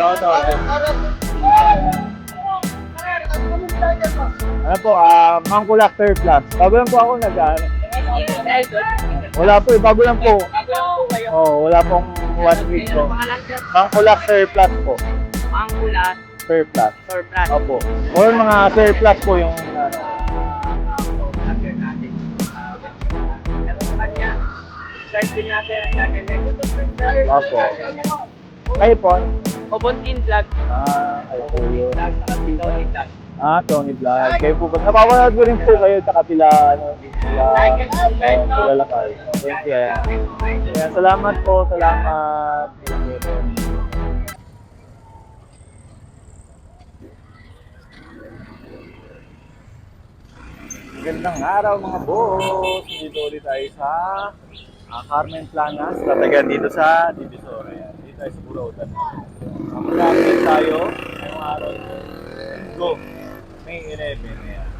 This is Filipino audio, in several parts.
Shout out. Ano po, ah, Mangkulak Third Plus. Bago lang po ako nag ano. Wala po, eh, bago lang po. Oh, wala pong one week po. Mangkulak Third Plus po. Mangkulat, Third Plus. surprise. Opo. Or mga Third Plus po yung ano. Opo. Kayo po? Obontin vlog. Ah, kayo po yun. Vlog sa Tony vlog. Ah, Tony Vlog. Kayo po ba? Napapanood ko rin po kayo tsaka sila, ano, sila, sila lakal. Thank you. Kaya salamat po, salamat. Magandang araw mga boss! Dito ulit tayo sa ah, Carmen Planas, tatagan dito sa Divisoria. Dito tayo sa Burautan. Ang update tayo ngayong araw. Go! May 11 yan.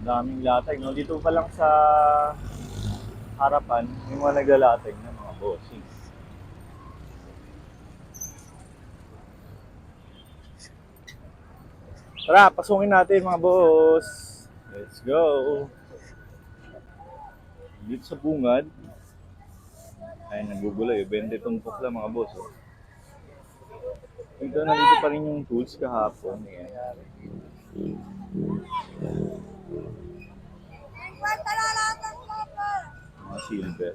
Ang daming latag. No? Dito pa lang sa harapan, yung mga naglalatag na mga bossings. Tara, pasungin natin mga boss. Let's go. Dito sa bungad. Ay, nagugulay. 20 tumpok lang mga boss. Oh. Ito, nandito pa rin yung tools kahapon. Ayan. Mga silver.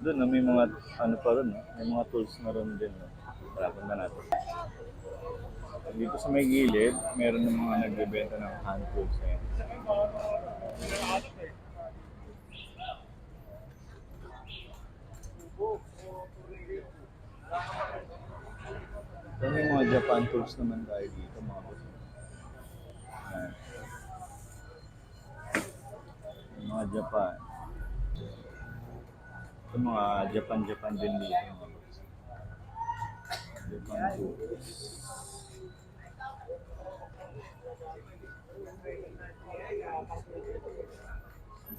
Doon na may mga ano pa rin. May mga tools na rin din. Harapan na natin. Dito sa may gilid, meron ng mga nagbebenta ng hand tools. Ayan. So, may mga Japan tools naman tayo dito, mga boss. Ayan. Mga Japan. Ito mga Japan-Japan din dito, mga boss. Japan tools.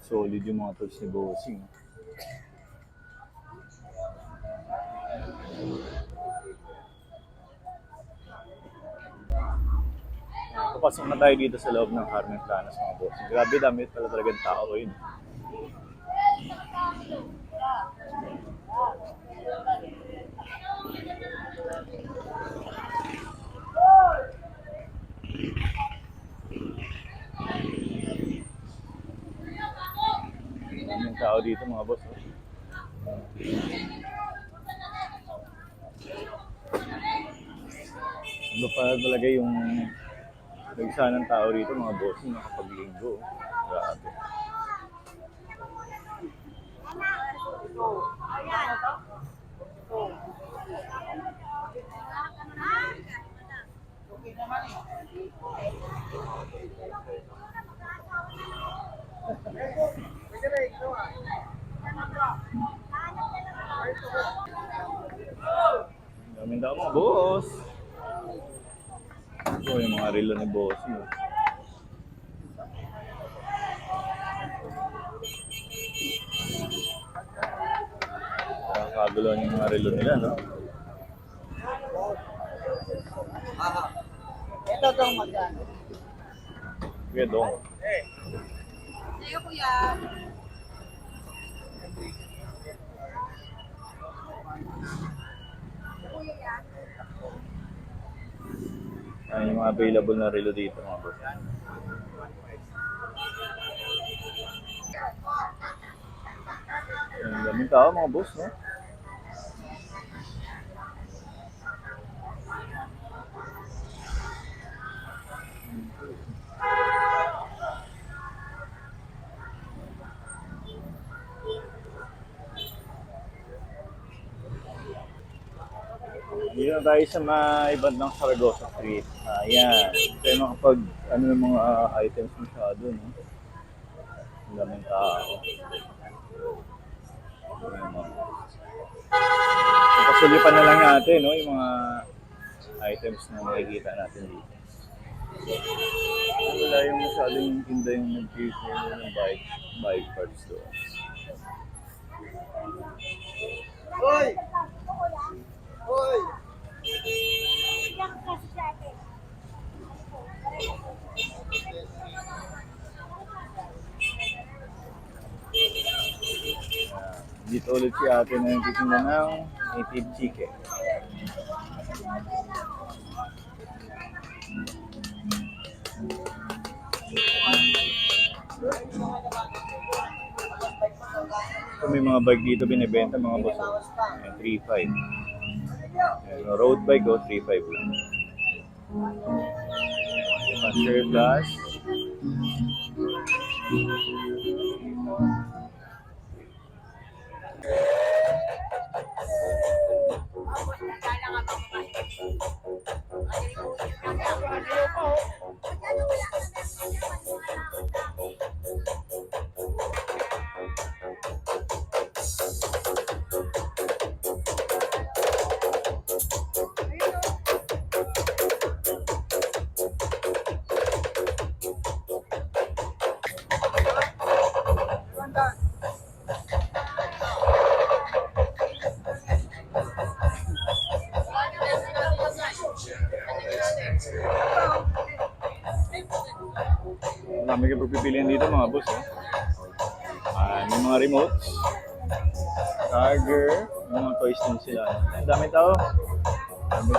Solid yung mga tools ni Bossing. Papasok na tayo dito sa loob ng Carmen Planas mga boss. Grabe dami pala talagang tao yun. Daming tao dito mga boss. oh. Iba pa talaga yung nagsa ng tao rito mga boss nakapaglinggo. Grabe. Daming tao mga boss. Ito yung mga relo ni boss. Nakakagulo yung mga relo nila, no? Ito daw magkano. Kaya dong. Sige kuya. Ano yung mga available na relo dito, mga boss. Ang daming tao, mga boss, no? Dito na tayo sa may bandang Saragossa Street. Ayan. Tayo makapag, ano yung mga items masyado, no? Ang daming tao. So, pasulipan na lang natin, no? Yung mga items na makikita natin dito. Wala yung masyadong tinda yung nag-give ng bike, bike parts doon. Hoy! Hoy! Ulit si ate na nagtitinda ng native chicken. So, may mga bike dito binibenta mga boss. oh. Ayan, 3.5. Ayan, road bike oh, 3.5 lang. Master Plus. Pagpipilian dito mga boss. Eh. Ah, may mga remotes. Charger. Mga toys din sila. Ang dami tao. Dami.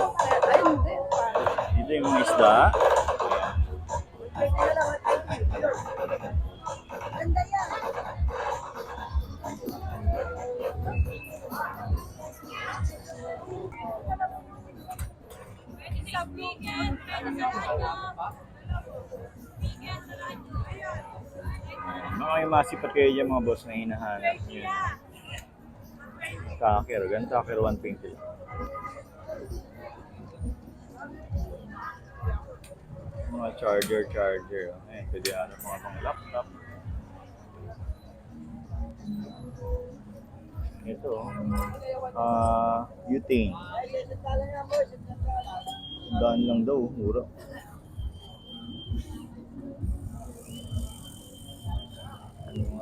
Dito yung mga isda. Ayan. Ayan. Mga may masipat kayo dyan mga boss na hinahanap nyo. Taker. Gan Taker 120 lang. Mga charger, charger. Eh, pwede ano mga pang laptop. Ito, ah, butane. Daan lang daw, mura.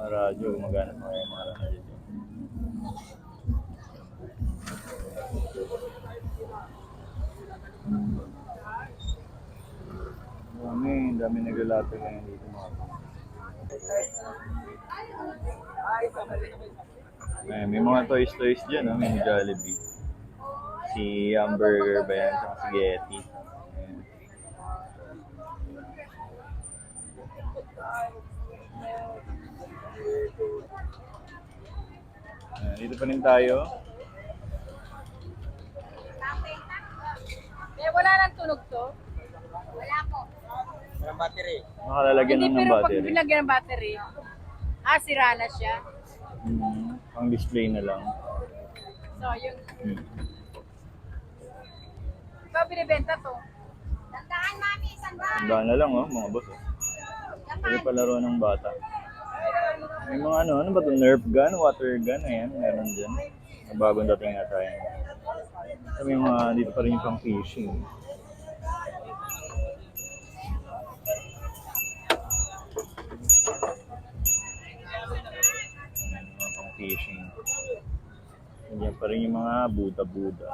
Mga radyo, gumagana pa yung mga radyo. dyan. Dami, dami naglalapit ngayon dito mga Ay, may mga toys toys dyan, no? may Jollibee. Si hamburger ba yan, saka si Getty. Ayan. Ayan, dito pa rin tayo. Eh, wala nang tunog to? Nakalalagyan Hindi, lang ng pero pag battery. binagyan ng battery, ah, sira na siya. Hmm, pang display na lang. So, yung, Hmm. ikaw binibenta to. Tandaan, mami, sandaan. Tandaan na lang, oh, mga boss. Oh. Pwede palaro ng bata. May mga ano, ano ba ito? Nerf gun, water gun, ayan, meron dyan. Bagong dating na tayo. So, may mga dito pa rin yung pang fishing. Mga fishing. Diyan pa rin yung mga Buddha-Buddha.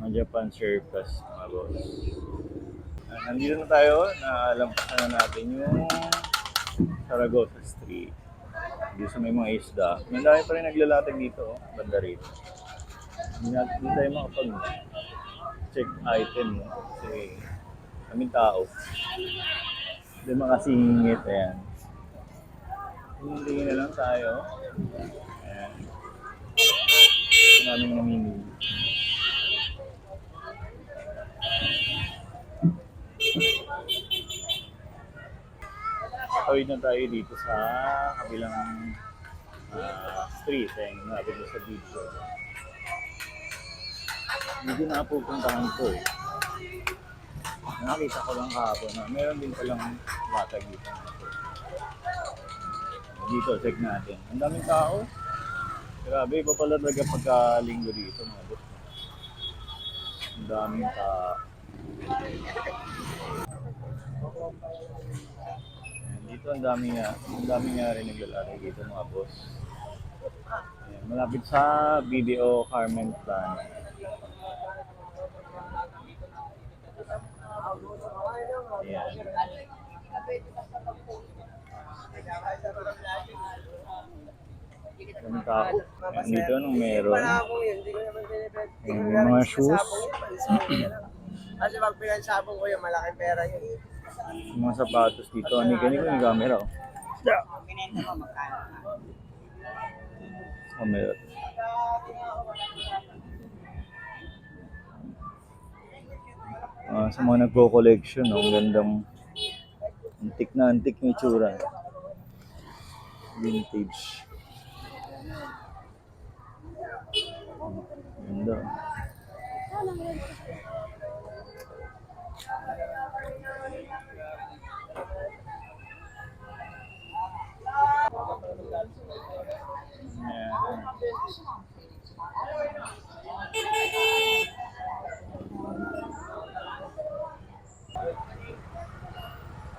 Mga Japan Circus, mga boss. Ah, nandito na tayo, nalampasan na natin yung Saragossa Street. Dito sa may mga isda. May dami pa rin naglalatag dito, oh, banda rito. Hindi natin hindi tayo makapag check item, no? Kasi kami tao. Hindi makasingit, ayan. Hindi na lang tayo. Ayan. Maraming namimili. Tawid na tayo dito sa kabilang ah, street. Ayan, natin sa video. Hindi na pupuntahan ko eh. Nakita ko lang kahapon na meron din palang latag dito. Dito, check natin. Ang daming tao. Grabe, iba pala talaga pagka-linggo dito mga boss. Ang daming tao. Dito ang dami nga, ang dami nga rin naglalagay dito mga boss. Ayan, malapit sa BDO Carmen Plan. Ayan. Ang tao. Ayan, dito nung meron. Ayan, yung mga shoes. Kasi pag pinansabong ko yun, malaking pera yun. Yung mga sapatos dito. Ano ganito yung camera oh. Magkano. Camera. Ah, sa mga nagko-collection, oh, ang gandang antik na antik yung itsura. Vintage. Ganda. Ayan.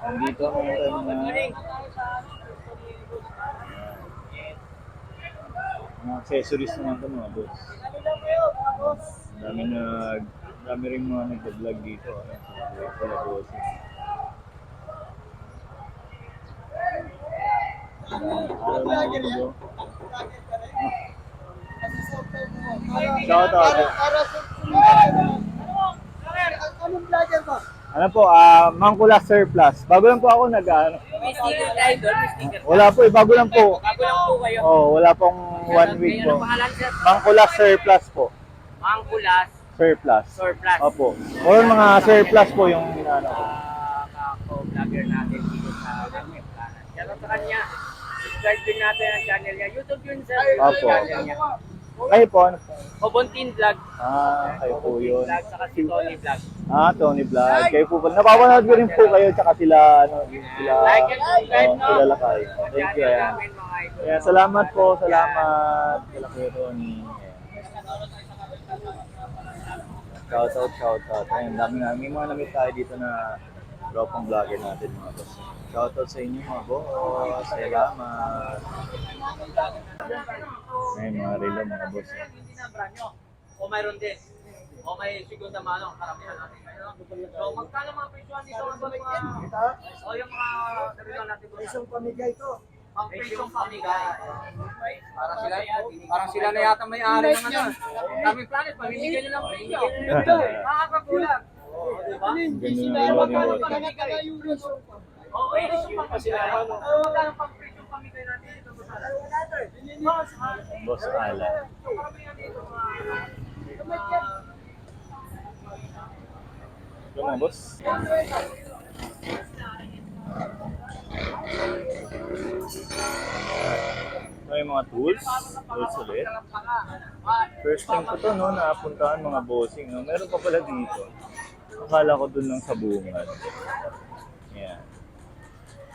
Andito meron na mga accessories naman ito mga boss. Dami na dami rin mga nagda-vlog dito. Ayan, sa pala boss. Shout out. Anong vlogger mo? Ano po, ah, Mangkula Surplus. Bago lang po ako nag ano, May sticker tayo doon, may sticker. Wala po, eh, bago lang po. Bago lang po kayo. Oh, wala pong one week Ano po. pangalan sir? Mangkula Surplus po. Mangkulas Surplus. Surplus. Opo. Or mga surplus po yung ano ko. Ah, kako-vlogger natin dito sa Gamit. Shoutout sa kanya. Subscribe din natin ang channel niya. YouTube yun sir. Opo. Channel niya. Kayo po, ano po? Obontin Vlog. Ah, kayo po yun. Vlog saka si Tony Vlog. Ah, Tony Vlog. Kayo po pala. Napapanood ko rin po kayo tsaka sila, ano, sila, Like and subscribe, no? sila lakay. Thank you. Ayan. namin. Ayan, salamat po, salamat. Kila Kuya Tony. Shout out, shout out. Ayun, dami na. May mga namit tayo dito na tropang vlogger natin mga boss. Shout out sa inyo mga boss. Salamat. Ayun, mga relo mga boss. Nyo. O mayroon din. O may segunda mano, karamihan natin. So magkano mga presyohan dito? Ang mga, o yung mga nabigyan natin po. Isang pamigay ko. Ang presyong pamigay. Parang sila, parang sila na yata may-ari ng ano. Kami planet, pamimigay nila ang presyo. Nakakagulat. Diba? Ang ganda ng relo ni boss. Eh, Ala. Ito mga boss. Ito yung mga tools. Tools ulit. First time ko to, no, napuntahan mga bossing. No? Meron pa pala dito. Akala ko dun lang sa bungan. Yan.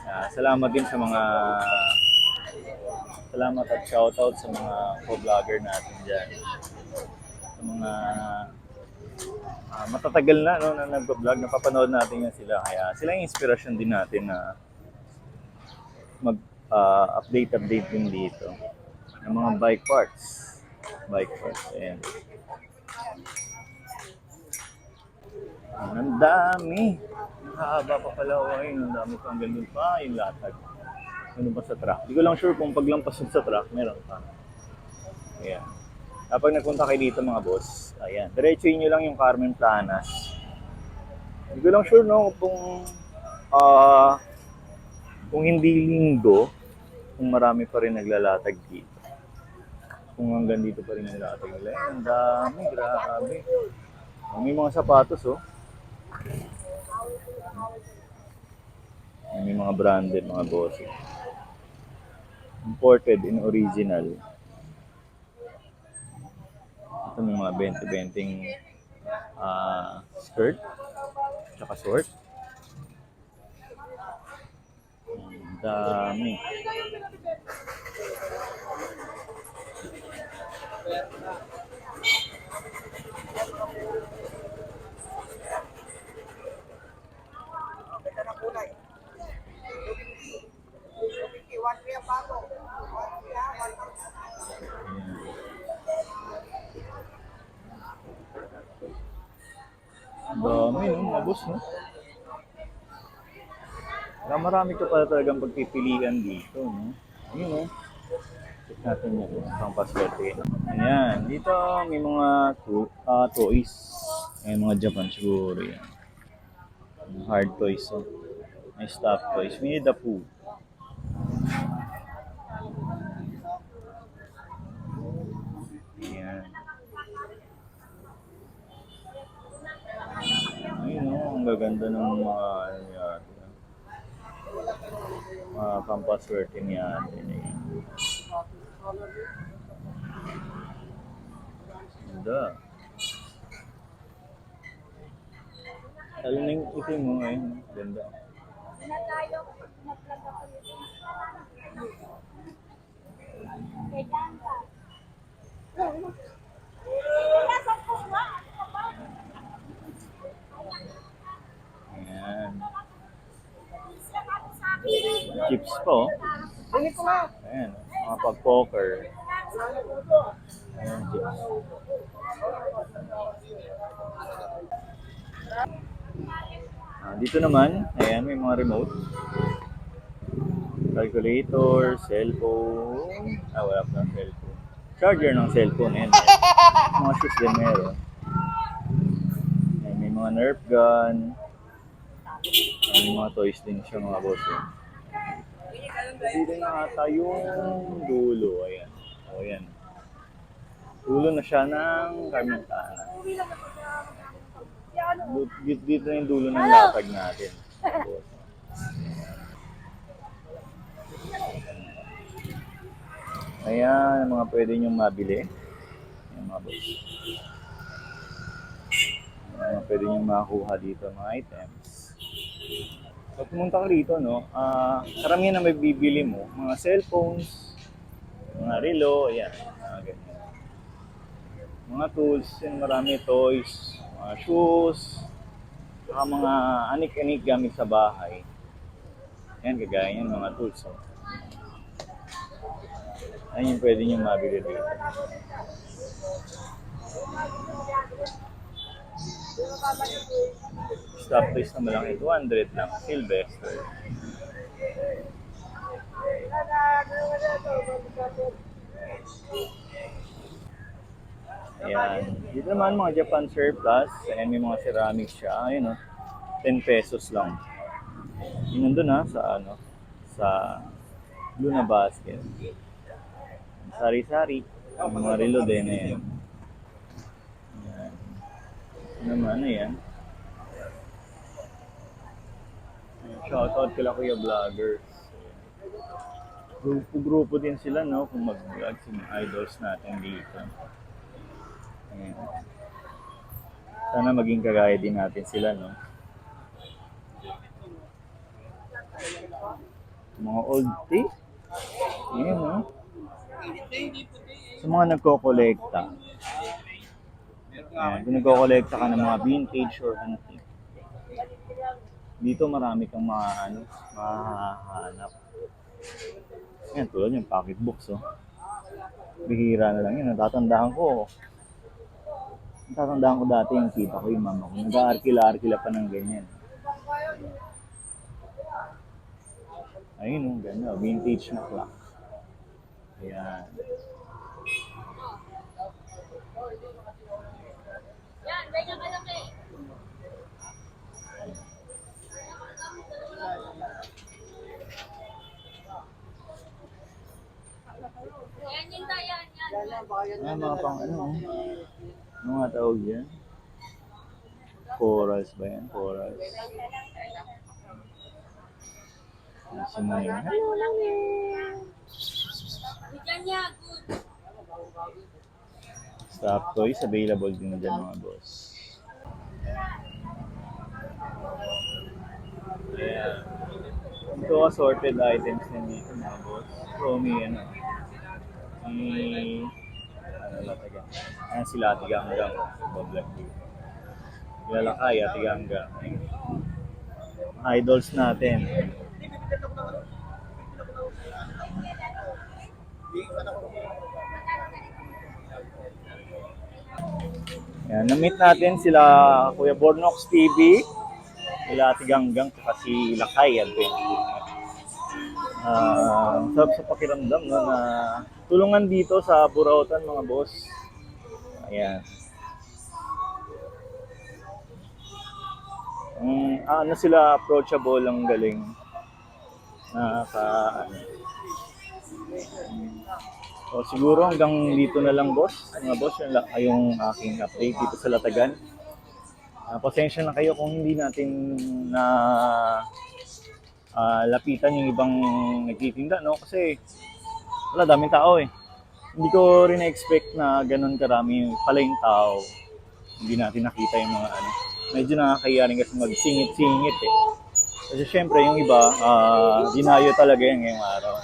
Ah, salamat din sa mga salamat at shoutout sa mga co-vlogger natin dyan. Sa mga ah, matatagal na no, na nag-vlog, napapanood natin yan sila. Kaya sila yung inspirasyon din natin na mag ah, update update din dito ng mga bike parts. Bike parts, ayan. Ang dami. Haba pa pala. Oh, ayun, ang dami pa. Ang ganda pa yung latag. Ano ba sa truck? Hindi ko lang sure kung paglampas sa truck, meron pa. Ayan. Kapag nagpunta kayo dito mga boss, ayan, diretsuin nyo lang yung Carmen Planas. Hindi ko lang sure no kung ah kung hindi linggo, kung marami pa rin naglalatag dito. Kung hanggang dito pa rin naglalatag nila. Ayan, ang dami, grabe. May mga sapatos oh. May mga branded mga boss. Imported in original. Ito may mga 20-20 ah skirt tsaka short. Ang dami. Ganda ng kulay. 250, 1 pa ako. 1 Ayan. Ang dami no, mga boss no. Kaya marami ka pala talagang pagpipilian dito, no? Ayun, no? Check natin yan, pang paswerte. Ayan, dito may mga to ah, toys. May mga Japan siguro yan. Hard toys, oh. May stuffed toys. Winnie the Pooh. Ayan. Ayun, oh, ang gaganda ng mga ano yata. Mga pampaswerte niya atin eh. Ganda. Lalo na yung itim mo ngayon. Ganda. Na tayo, nag-vlog ako dito. Kay Danta. Nasa puwa. Ayan. Isa ka sa akin. Chips po. Ayan. Mga pag-poker. Ayan, chips. Ah, dito naman, ayan, may mga remote. Calculator, cellphone. Ah, wala pa ng cellphone. Charger ng cellphone, ayan. Mga shoes din meron. Ayan, may mga Nerf gun. Ayan, may mga toys din siya mga boss. eh. Dito na ata yung dulo. Ayan. O, ayan. Dulo na siya ng Carmentana. Dito, dito na yung dulo ng latag natin. Ayan, mga pwede niyong mabili. Ayan, mga boss. Ayan, mga pwede niyong makuha dito, mga items. Pag pumunta ka rito, no, ah karamihan na may bibili mo, mga cellphones, mga relo, ayan, mga ganyan. Mga tools, yan marami toys, mga shoes, saka mga anik-anik gamit sa bahay. Yan, kagaya yan, mga tools. Oh. Yan yung pwede nyo mabili dito. Stop price naman lang eh, 200 lang, Sylvester. Ayan. Dito naman mga Japan surplus. Ayan, may mga ceramic siya. Ayun o. 10 pesos lang. Yun nandun ha, sa ano, sa Luna Basket. Sari-sari. Yung mga relo din ayan. Ayan. Ano naman, ayan. Shoutout kila Kuya Vloggers. Grupo-grupo din sila, no? Kung mag-vlog sa mga idols natin dito. Ayan. Sana maging kagaya din natin sila, no? Mga old tea. Ayan, no? Sa mga nagko-collecta. Ayan, kung nagko-collecta ka ng mga vintage or antique. Dito marami kang mga ano, mahahanap. Yan, tulad yung pocketbooks, oh. Bihira na lang yun. Natatandaan ko. Natatandaan ko dati yung kita ko, yung mama ko. Nag-aarkila-arkila pa ng ganyan. Ayun, oh, ganda. Vintage na clock. Ayan. Yan, ganyan kalaki. Yan yung dayan, yan. Ah, mga pang ano, oh. Ano nga tawag yan? Corals ba yan? Corals. Si Maya. Bigyan niya, good. Stop toys available din dyan mga boss. Ayan. Ito assorted items din dito mga boss. So may ano, may ano lataga. Ayan sila Ate Ganggang. Bablog dito. Lalakay Ate Ganggang. Idols natin. Yan, na-meet natin sila Kuya Bornox TV. Nila Ate Ganggang at Lakay Adventure. Ah, ang sarap sa pakiramdam no, na tulungan dito sa Burautan mga boss. Ayan. Ang ano sila approachable ang galing. Nakaka ano. So siguro hanggang dito na lang boss. Mga boss, yun lang yung aking update dito sa Latagan. Ah, pasensya na kayo kung hindi natin na ah, lapitan yung ibang nagtitinda, no? Kasi wala, daming tao eh. Hindi ko rin na-expect na ganun karami pala yung tao. Hindi natin nakita yung mga ano. Medyo nakakaya rin kasi magsingit-singit eh. Kasi syempre yung iba, ah, dinayo talaga yan ngayong araw.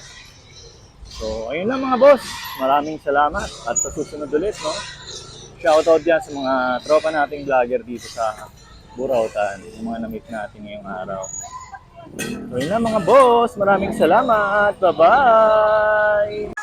So, ayun lang mga boss. Maraming salamat at sa susunod ulit, no? Shoutout dyan sa mga tropa nating vlogger dito sa Burautan, yung mga na-meet natin ngayong araw. So, yun lang mga boss. Maraming salamat. Bye-bye!